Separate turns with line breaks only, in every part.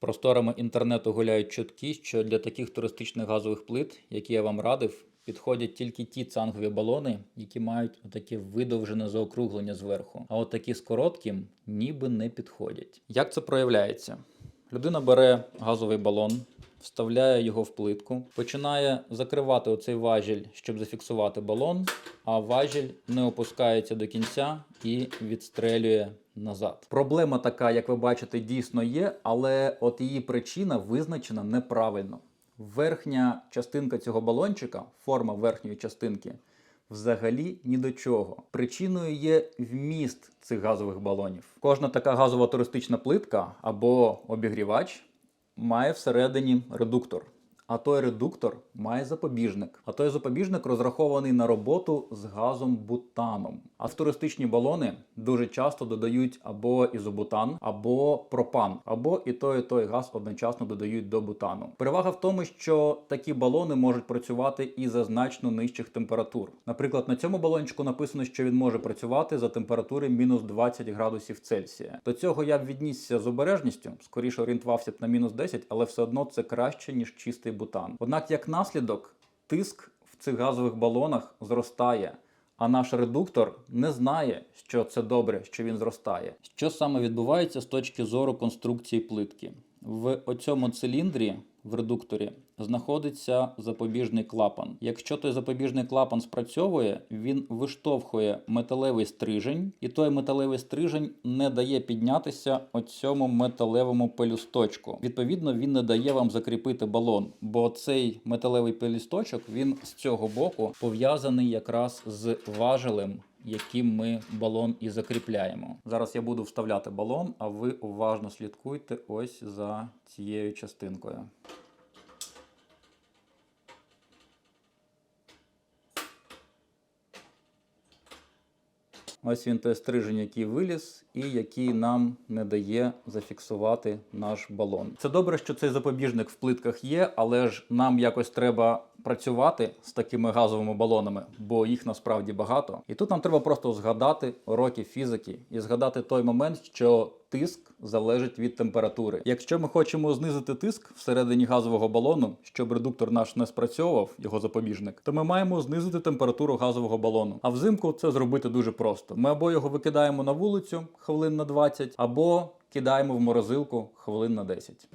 Просторами інтернету гуляють чутки, що для таких туристичних газових плит, які я вам радив, підходять тільки ті цангові балони, які мають таке видовжене заокруглення зверху. А от такі з коротким ніби не підходять. Як це проявляється? Людина бере газовий балон, вставляє його в плитку, починає закривати оцей важіль, щоб зафіксувати балон, а важіль не опускається до кінця і відстрелює назад. Проблема така, як ви бачите, дійсно є, але от її причина визначена неправильно. Верхня частинка цього балончика, форма верхньої частинки, взагалі ні до чого. Причиною є вміст цих газових балонів. Кожна така газова туристична плитка або обігрівач має всередині редуктор. А той редуктор має запобіжник. А той запобіжник розрахований на роботу з газом бутаном. А в туристичні балони дуже часто додають або ізобутан, або пропан, або і той, і той газ одночасно додають до бутану. Перевага в тому, що такі балони можуть працювати і за значно нижчих температур. Наприклад, на цьому балончику написано, що він може працювати за температури мінус 20 градусів Цельсія. До цього я б віднісся з обережністю, скоріше орієнтувався б на мінус 10, але все одно це краще ніж чистий бутан. Однак, як наслідок, тиск в цих газових балонах зростає. А наш редуктор не знає, що це добре, що він зростає. Що саме відбувається з точки зору конструкції плитки? В оцьому циліндрі в редукторі знаходиться запобіжний клапан. Якщо той запобіжний клапан спрацьовує, він виштовхує металевий стрижень, і той металевий стрижень не дає піднятися оцьому металевому пелюсточку. Відповідно, він не дає вам закріпити балон, бо цей металевий пелюсточок він з цього боку пов'язаний якраз з важелем. Яким ми балон і закріпляємо. Зараз я буду вставляти балон, а ви уважно слідкуйте ось за цією частинкою. Ось він той стрижень, який виліз, і який нам не дає зафіксувати наш балон. Це добре, що цей запобіжник в плитках є, але ж нам якось треба працювати з такими газовими балонами, бо їх насправді багато. І тут нам треба просто згадати уроки фізики і згадати той момент, що тиск залежить від температури. Якщо ми хочемо знизити тиск всередині газового балону, щоб редуктор наш не спрацьовував, його запобіжник, то ми маємо знизити температуру газового балону. А взимку це зробити дуже просто. Ми або його викидаємо на вулицю хвилин на 20, або кидаємо в морозилку хвилин на 10.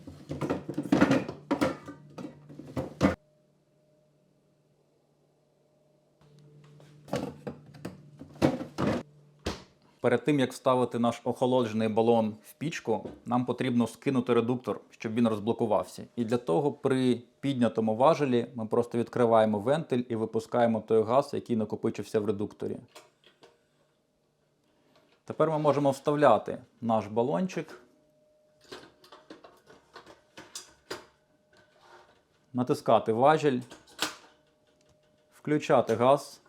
Перед тим як вставити наш охолоджений балон в пічку, нам потрібно скинути редуктор, щоб він розблокувався. І для того при піднятому важелі ми просто відкриваємо вентиль і випускаємо той газ, який накопичився в редукторі. Тепер ми можемо вставляти наш балончик. Натискати важіль, включати газ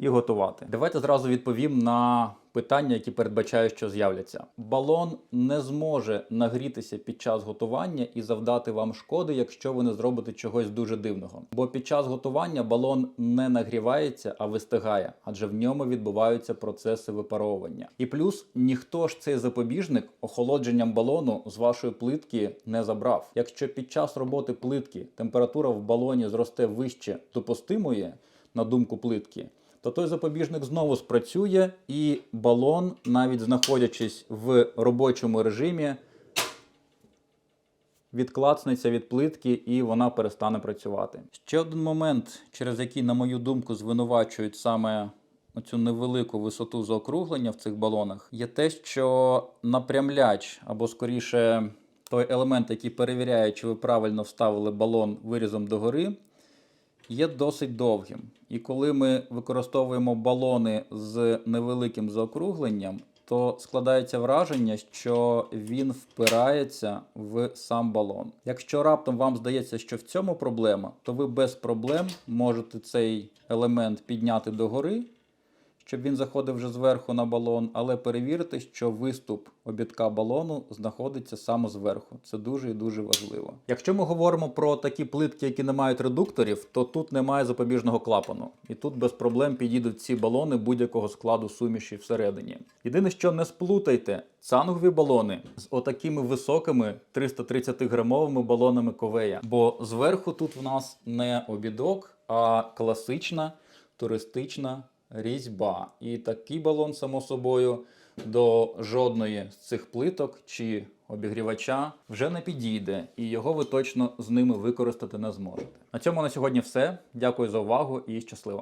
і готувати. Давайте зразу відповім на питання, які передбачаю, що з'являться. Балон не зможе нагрітися під час готування і завдати вам шкоди, якщо ви не зробите чогось дуже дивного. Бо під час готування балон не нагрівається, а вистигає, адже в ньому відбуваються процеси випаровування. І плюс ніхто ж цей запобіжник охолодженням балону з вашої плитки не забрав. Якщо під час роботи плитки температура в балоні зросте вище допустимої, на думку плитки, то той запобіжник знову спрацює, і балон, навіть знаходячись в робочому режимі, відклацнеться від плитки і вона перестане працювати. Ще один момент, через який, на мою думку, звинувачують саме оцю невелику висоту заокруглення в цих балонах, є те, що напрямляч або скоріше той елемент, який перевіряє, чи ви правильно вставили балон вирізом догори, є досить довгим. І коли ми використовуємо балони з невеликим заокругленням, то складається враження, що він впирається в сам балон. Якщо раптом вам здається, що в цьому проблема, то ви без проблем можете цей елемент підняти догори, щоб він заходив вже зверху на балон, але перевірте, що виступ обідка балону знаходиться саме зверху. Це дуже і дуже важливо. Якщо ми говоримо про такі плитки, які не мають редукторів, то тут немає запобіжного клапану. І тут без проблем підійдуть ці балони будь-якого складу суміші всередині. Єдине, що не сплутайте, цангові балони з отакими високими 330 грамовими балонами ковея. Бо зверху тут в нас не обідок, а класична туристична різьба. І такий балон, само собою, до жодної з цих плиток чи обігрівача вже не підійде, і його ви точно з ними використати не зможете. На цьому на сьогодні все. Дякую за увагу і щасливо!